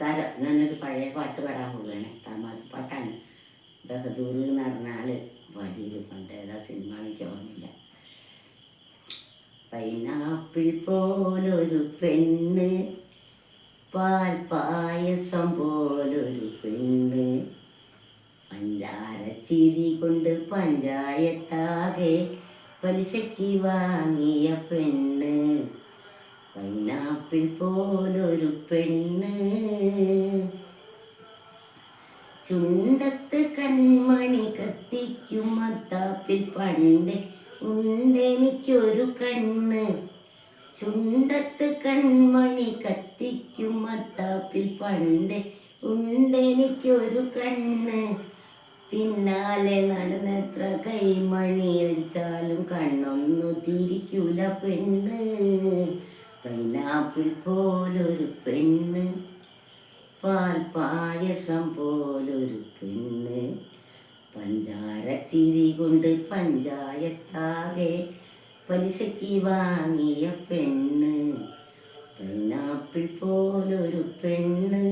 നമസ്കാരം ഞാനൊരു പഴയ പാട്ട് പാടാൻ പോവുകയാണ്. തമാശ പാട്ടാണ്. ബഹദൂർ എന്ന് പറഞ്ഞ ആൾ പാടിയത് പണ്ട് ഏതാ സിനിമ എനിക്ക് ഓർമ്മയില്ല. പൈനാപ്പിൾ പോലൊരു പെണ്ണ് പാൽ പായസം പോലൊരു പെണ്ണ് പഞ്ചാരച്ചിരി കൊണ്ട് പഞ്ചായത്താകെ പലിശയ്ക്ക് വാങ്ങിയ പെണ്ണ്. പൈനാപ്പിൾ പോലൊരു പെണ്ണ്. ചുണ്ടത്ത് കൺമണി കത്തിക്കും മത്താപ്പിൽ പണ്ട് ഉണ്ടെനിക്കൊരു കണ്ണ്. ചുണ്ടത്ത് കൺമണി കത്തിക്കും മത്താപ്പിൽ പണ്ട് ഉണ്ടെനിക്കൊരു കണ്ണ്. പിന്നാലെ നടന്നെത്ര കൈമണി അടിച്ചാലും കണ്ണൊന്നു തിരിക്കൂല പെണ്ണ്. പൈനാപ്പിൾ പോലൊരു പെണ്ണ് പാൽ പായസം പോലൊരു പെണ്ണ്. പഞ്ചാര ചിരി കൊണ്ട് പഞ്ചായത്താകെ പലിശയ്ക്ക് വാങ്ങിയ പെണ്ണ്. പൈനാപ്പിൾ പോലൊരു പെണ്ണ്.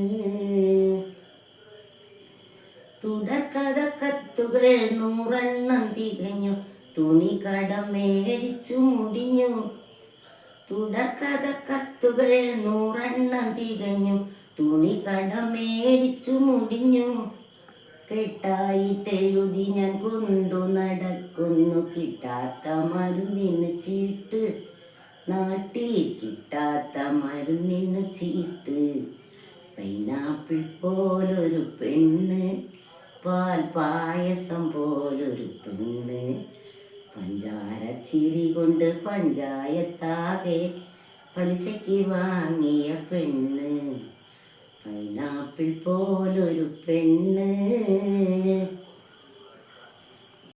തുടക്കഥ കത്തുകൾ നൂറെണ്ണം തികഞ്ഞു. തുണി കടമേടിച്ചു മുടിഞ്ഞു. തുടക്കഥ കത്തുകൾ നൂറെണ്ണം തികഞ്ഞു. തുണി കടമേടിച്ചു മുടിഞ്ഞു. കെട്ടായിട്ടെഴുതി ഞാൻ കൊണ്ടു നടക്കുന്നു. കിട്ടാത്ത മരുന്നിന് ചീട്ട്. നാട്ടിൽ കിട്ടാത്ത മരുന്നിന് ചീട്ട്. പൈനാപ്പിൾ പോലൊരു പെണ്ണ് പാൽ പായസം പോലൊരു ചിരി കൊണ്ട് പഞ്ചായത്താകെ പലിശയ്ക്ക് വാങ്ങിയ പെണ്ണ്. പൈനാപ്പിൾ പോലൊരു പെണ്ണ്.